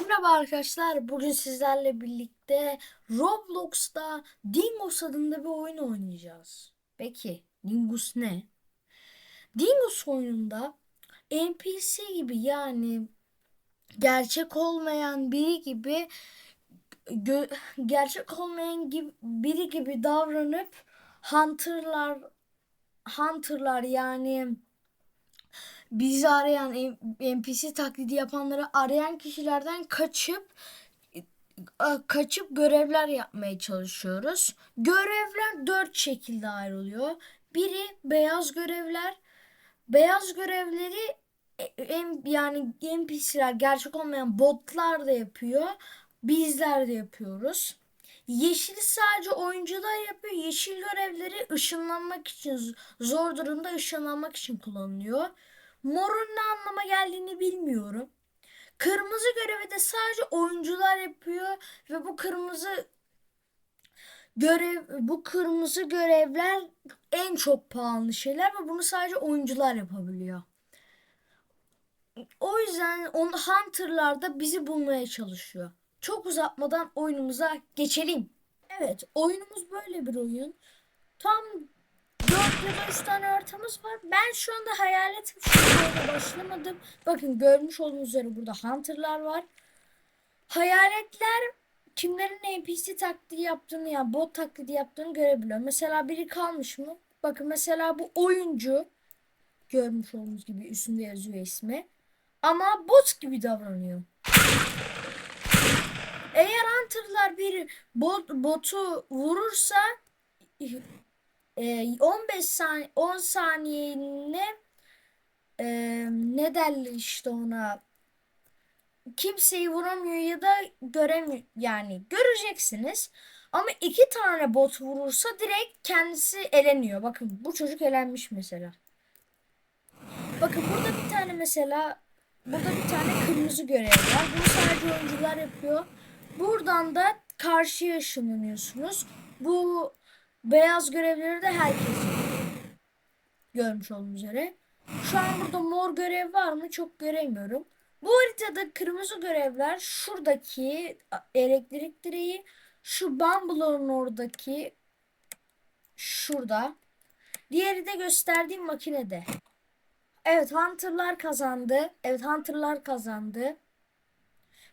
Merhaba arkadaşlar. Bugün sizlerle birlikte Roblox'ta Dingos adında bir oyun oynayacağız. Peki Dingus ne? Dingus oyununda NPC gibi yani gerçek olmayan biri gibi gerçek olmayan gibi biri gibi davranıp hunter'lar hunter'lar yani bizi arayan NPC taklidi yapanları arayan kişilerden kaçıp e, kaçıp görevler yapmaya çalışıyoruz. Görevler dört şekilde ayrılıyor. Biri beyaz görevler. Beyaz görevleri e, yani NPC'ler gerçek olmayan botlar da yapıyor. Bizler de yapıyoruz. Yeşil sadece oyuncular yapıyor. Yeşil görevleri ışınlanmak için zor durumda ışınlanmak için kullanılıyor. Morun ne anlama geldiğini bilmiyorum. Kırmızı görevi de sadece oyuncular yapıyor ve bu kırmızı görev bu kırmızı görevler en çok pahalı şeyler ve bunu sadece oyuncular yapabiliyor. O yüzden on Hunter'lar da bizi bulmaya çalışıyor. Çok uzatmadan oyunumuza geçelim. Evet, oyunumuz böyle bir oyun. Tam 4 ya da 3 tane haritamız var. Ben şu anda hayaletim. Şu anda başlamadım. Bakın görmüş olduğunuz üzere burada Hunter'lar var. Hayaletler kimlerin NPC taklidi yaptığını ya bot taklidi yaptığını görebiliyor. Mesela biri kalmış mı? Bakın mesela bu oyuncu görmüş olduğunuz gibi üstünde yazıyor ismi. Ama bot gibi davranıyor. Eğer Hunter'lar bir bot, botu vurursa e, 15 saniye 10 saniyeliğine e, ne derler işte ona kimseyi vuramıyor ya da göremiyor yani göreceksiniz. Ama iki tane bot vurursa direkt kendisi eleniyor. Bakın bu çocuk elenmiş mesela. Bakın burada bir tane mesela burada bir tane kırmızı görev var. Bunu sadece oyuncular yapıyor. Buradan da karşıya ışınlanıyorsunuz. Bu beyaz görevleri de herkes. Görmüş olduğunuz üzere. Şu an burada mor görev var mı? Çok göremiyorum. Bu haritada kırmızı görevler şuradaki elektrik direği, şu bambulonun oradaki şurada. Diğeri de gösterdiğim makinede. Evet Hunter'lar kazandı. Evet Hunter'lar kazandı.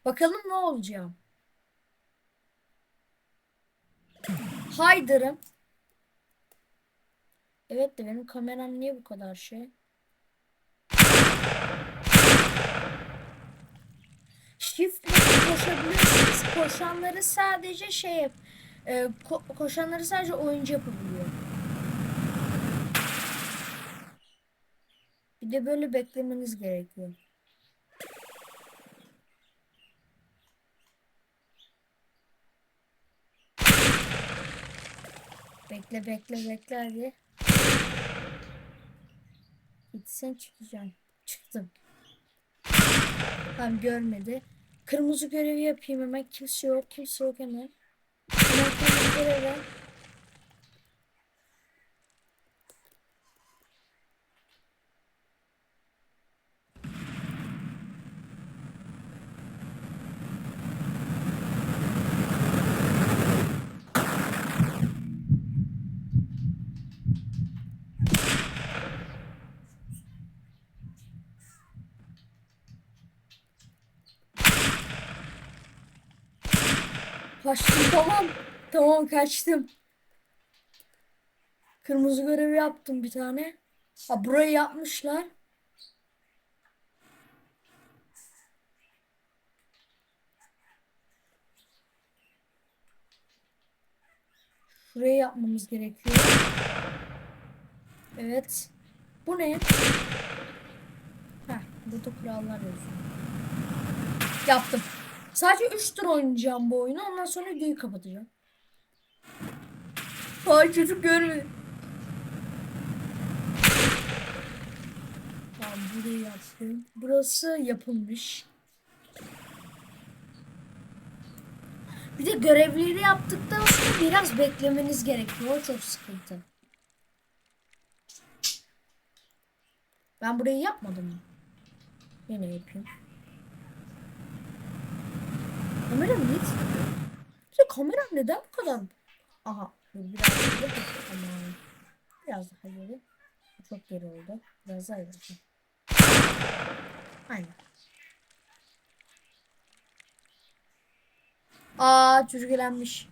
Bakalım ne olacağım. Haydar'ım. Evet de benim kameram niye bu kadar şey? Shift koşabiliyorsunuz. Koşanları sadece şey yap. E, ko koşanları sadece oyuncu yapabiliyor. Bir de böyle beklemeniz gerekiyor. Bekle bekle bekle hadi. Gitsen çıkacağım. Çıktım. Tamam görmedi. Kırmızı görevi yapayım hemen. Kimse yok. Kimse yok hemen. Hemen kırmızı görevi. Kaçtım tamam. Tamam kaçtım. Kırmızı görevi yaptım bir tane. Ha burayı yapmışlar. Şurayı yapmamız gerekiyor. Evet. Bu ne? Heh, burada kurallar yazıyor. Yaptım. Sadece 3 tur oynayacağım bu oyunu. Ondan sonra videoyu kapatacağım. Ay çocuk görmedi. Tamam burayı yaptım. Burası yapılmış. Bir de görevleri yaptıktan sonra biraz beklemeniz gerekiyor. Çok sıkıntı. Ben burayı yapmadım mı? Yine yapayım. Kamera niye titriyor? De kamera neden bu kadar? Aha. Biraz daha. Tamam. Biraz daha geri. Çok geri oldu. Biraz daha geri. Aynen. Aa çocuk elenmiş.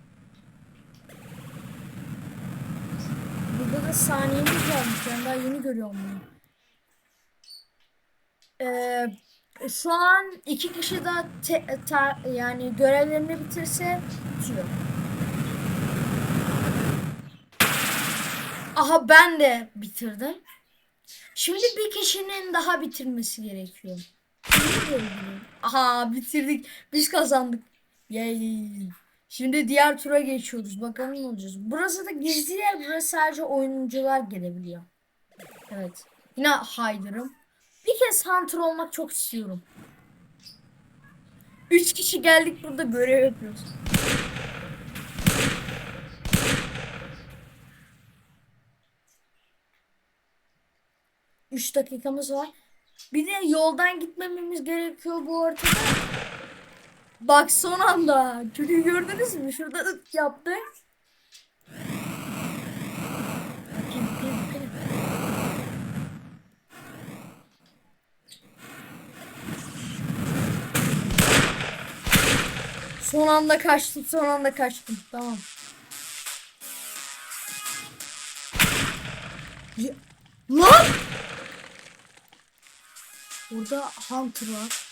Burada da saniyemiz varmış. Ben daha yeni görüyorum bunu. Ee, şu an iki kişi daha te- ta- yani görevlerini bitirse bitiyor. Aha ben de bitirdim. Şimdi bir kişinin daha bitirmesi gerekiyor. Aha bitirdik. Biz kazandık. Yay. Şimdi diğer tura geçiyoruz. Bakalım ne olacağız. Burası da gizli yer. Burası sadece oyuncular gelebiliyor. Evet. Yine haydırım. Bir kez Hunter olmak çok istiyorum. Üç kişi geldik burada görev yapıyoruz. Üç dakikamız var. Bir de yoldan gitmememiz gerekiyor bu ortada. Bak son anda. Çocuğu gördünüz mü? Şurada ıt yaptı. Son anda kaçtım, son anda kaçtım. Tamam. Ya- Lan! Burada Hunter var.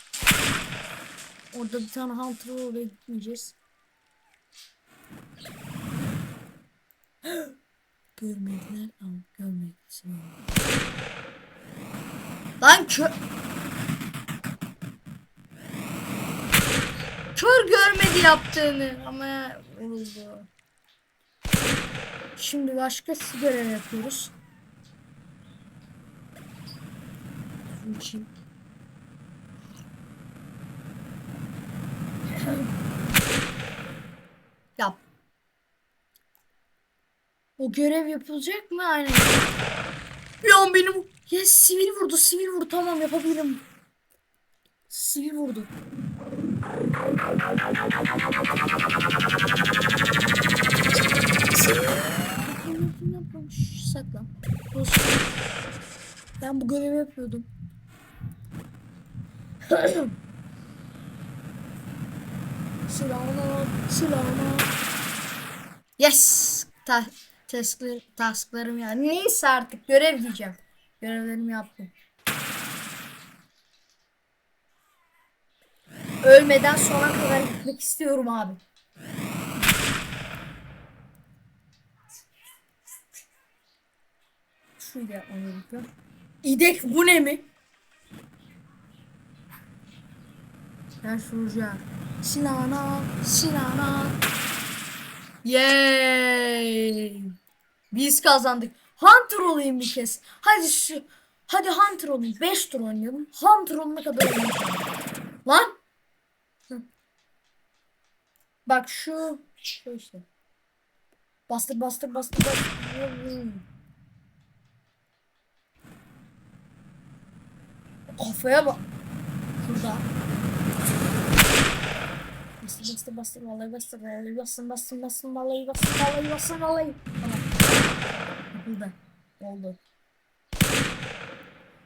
Orada bir tane Hunter var oraya gitmeyeceğiz. Görmediler ama görmediler. Lan kö... Kör görmedi yaptığını ama oldu. Şimdi başka görev yapıyoruz. Yap. O görev yapılacak mı? Aynen. Lan benim yes sivil vurdu sivil vurdu tamam yapabilirim. Sivil vurdu. Saklan. Ben bu görevi yapıyordum. Silahına, silahına. Yes! Ta tasklı, tasklarım yani. Neyse artık görev diyeceğim. Görevlerimi yaptım. Ölmeden sona kadar gitmek istiyorum abi. Şunu da yapmam gerekiyor. İdek bu ne mi? Ben soracağım. Silahını al. Yay! Biz kazandık. Hunter olayım bir kez. Hadi şu Hadi Hunter olayım. 5 tur oynayalım. Hunter olana kadar oynayalım. Lan! Bak şu şu işte. Bastır bastır bastır bastır. Kafaya bak. Şurada. Bastır bastır bastır vallahi bastır vallahi bastır bastır bastır vallahi bastır vallahi bastır vallahi. Tamam. Burada. Oldu.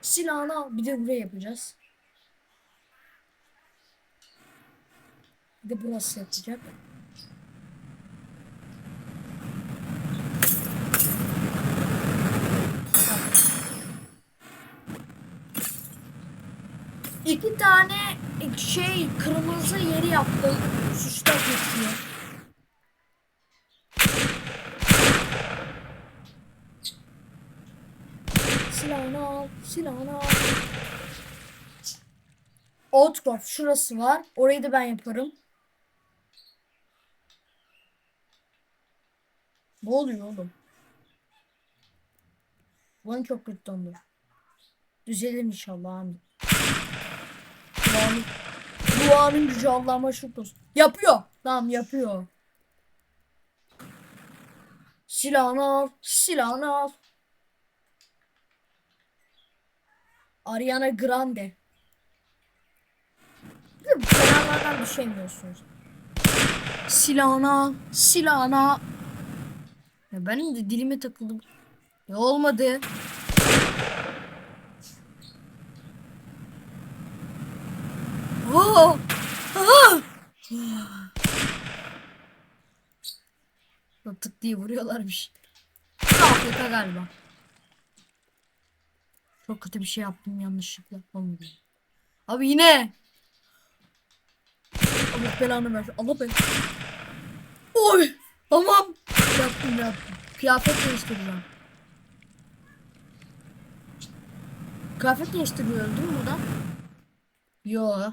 Silahını al. Bir de buraya yapacağız. Bir de burası yapacak. İki tane şey kırmızı yeri yaptım. Suçta geçiyor. Silahını al, silahını al. Outcroft şurası var. Orayı da ben yaparım. Ne oluyor oğlum? Lan çok kötü dondu. Düzelir inşallah amin. Duanın, duanın gücü Allah'ıma şükür. Yapıyor. Tamam yapıyor. Silahını al. Silahını al. Ariana Grande. Bu Kenarlardan düşemiyorsunuz. Silahını al. Ya benim de dilime takıldı. Ya olmadı. Oo! Aa! Ya Tık diye vuruyorlar bir şey. Afrika galiba. Çok kötü bir şey yaptım yanlışlıkla. Olmadı. Abi yine. Allah belanı versin. Allah belanı. Oy. Tamam. Yaptım yaptım. Kıyafet değiştireceğim. Kıyafet değiştiriyor değil mi burada? Yo.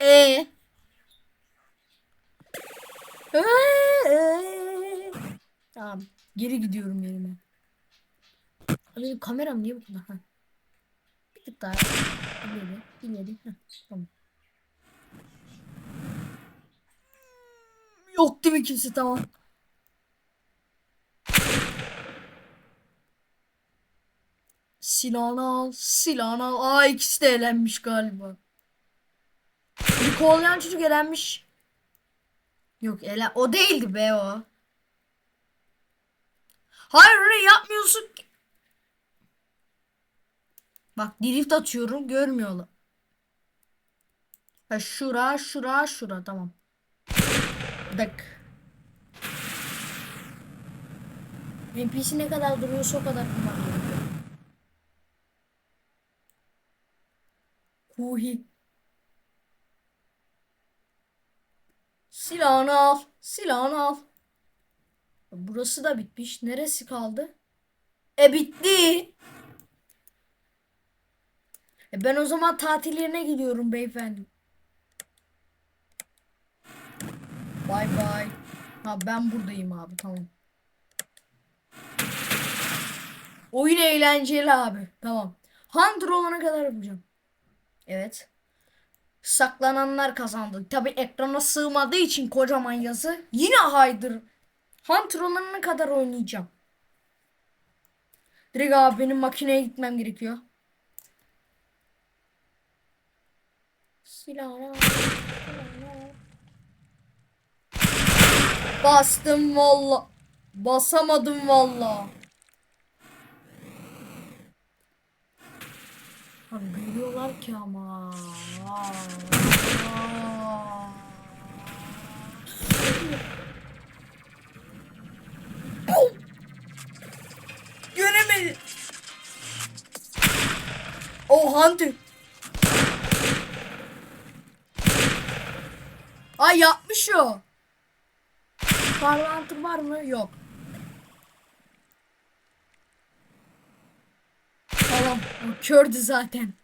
E. Ee? Tamam. Geri gidiyorum yerime. Abi kameram niye bu kadar? Ha. Bir tık daha ileri, ileri. Heh, tamam. Yok değil mi kimse tamam. Silahını al, silahını al. Aa ikisi de elenmiş galiba. Bir kovalayan çocuk elenmiş. Yok elen o değildi be o. Hayır öyle yapmıyorsun. Bak drift atıyorum görmüyorlar. Ha şura şura şura tamam. Dık. NPC ne kadar duruyorsa o kadar kullan Kuhi. Silahını al. Silahını al. Burası da bitmiş. Neresi kaldı? E bitti. E ben o zaman tatil yerine gidiyorum beyefendi. Bay bay. Ha ben buradayım abi tamam. Oyun eğlenceli abi. Tamam. Hunter olana kadar yapacağım. Evet. Saklananlar kazandı. Tabi ekrana sığmadığı için kocaman yazı. Yine haydır. Hunter olana kadar oynayacağım. Direkt abi benim makineye gitmem gerekiyor. Silahlar. Bastım valla. Basamadım valla. Abi görüyorlar ki ama. Göremedi. O Hunter. Ay yapmış o. Parlantı var mı? Yok. Tamam. O kördü zaten.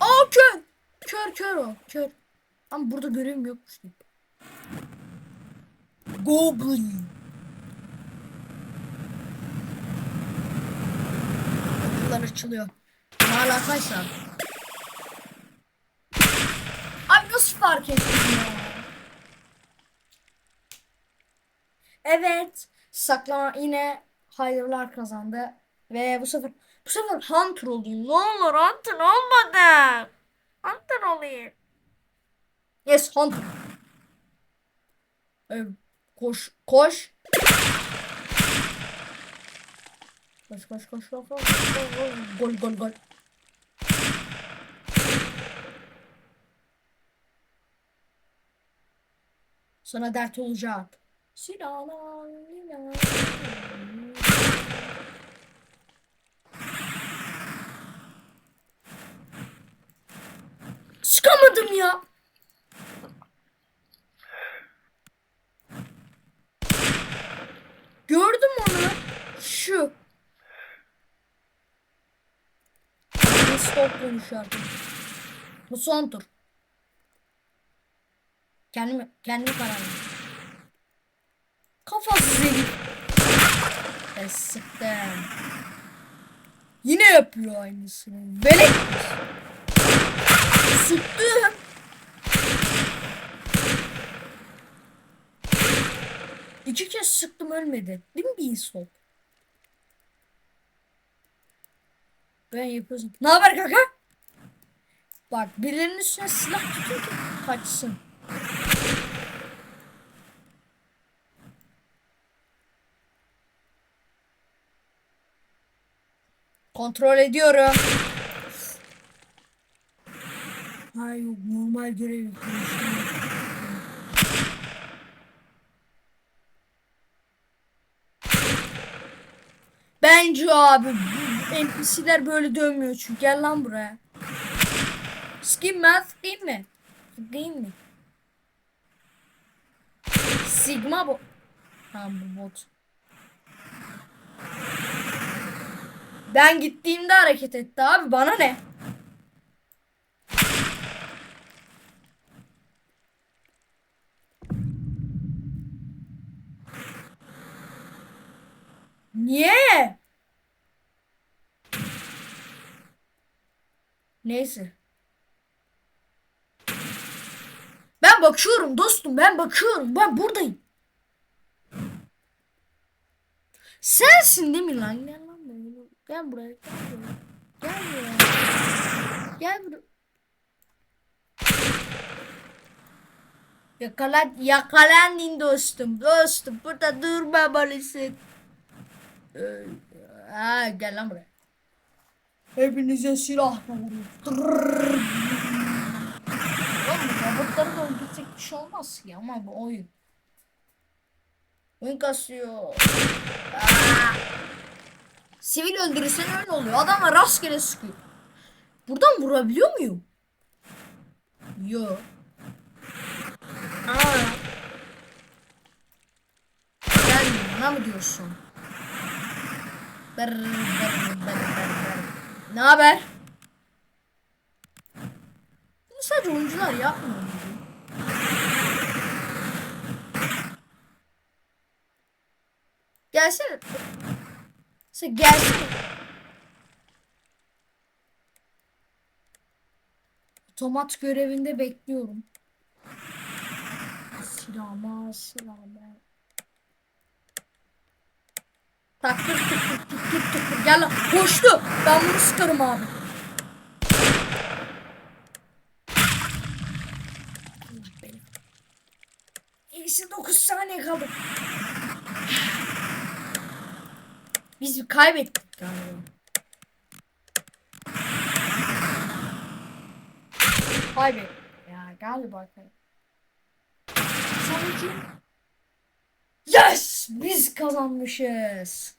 Aa kör. Kör kör o. Kör. Ama burada görevim yokmuş. ki. Goblin. Kapılar açılıyor. Ne alakaysa. Abi nasıl fark ettin ya? Evet. Saklama yine hayırlar kazandı. Ve bu sefer bu sefer Hunter olayım. Ne olur Hunter olmadı. Hunter olayım. Yes Hunter. Ee, koş koş. Koş koş koş koş koş. Gol gol gol. Sana dert olacak. Silahlar, Çıkamadım ya. Gördüm onu. Şu. Stop dönüşü artık. Bu son tur. Kendimi, kendimi karar verdim. Kafasız herif. E sıktım. Yine yapıyor aynısını. Velet. Sıktım. İki kez sıktım ölmedi. Değil mi bir insult? Ben yapıyorsun. Ne haber kanka? Bak birilerinin üstüne silah tutun ki kaçsın. Kontrol ediyorum. Yok normal görev. Bence abi NPC'ler böyle dönmüyor çünkü gel lan buraya. Sıkayım mı? Sıkayım mı? Sıkayım mı? Sigma bu. Tamam bu bot. Ben gittiğimde hareket etti abi bana ne? Niye? Neyse. Ben bakıyorum dostum ben bakıyorum ben buradayım. Sensin değil mi lan? Gel lan buraya. Gel buraya. Gel buraya. Gel buraya. Yakalan, yakalandın dostum. Dostum burada durmamalısın. Ee, Ha, gel lan buraya. Hepinize silahla vuruyor. Oğlum robotları da öldürsek bir şey olmaz ki ama bu oyun. Oyun kasıyor. Aa! Sivil öldürürsen öyle oluyor. Adamlar rastgele sıkıyor. Buradan vurabiliyor muyum? Yo. Aa. Gel bana mı diyorsun? Ne haber? Bunu sadece oyuncular yapmıyor? Gelsene. Sen gelsene. Otomat görevinde bekliyorum. Silahma silahma. Taktır tıktır tıktır tıktır. Gel lan. Koştu. Ben bunu sıkarım abi. Eksi 9 saniye kaldı. Biz kaybettik galiba. Kaybettik. Ya galiba kaybettik. Sonraki. Yes! Biz kazanmışız.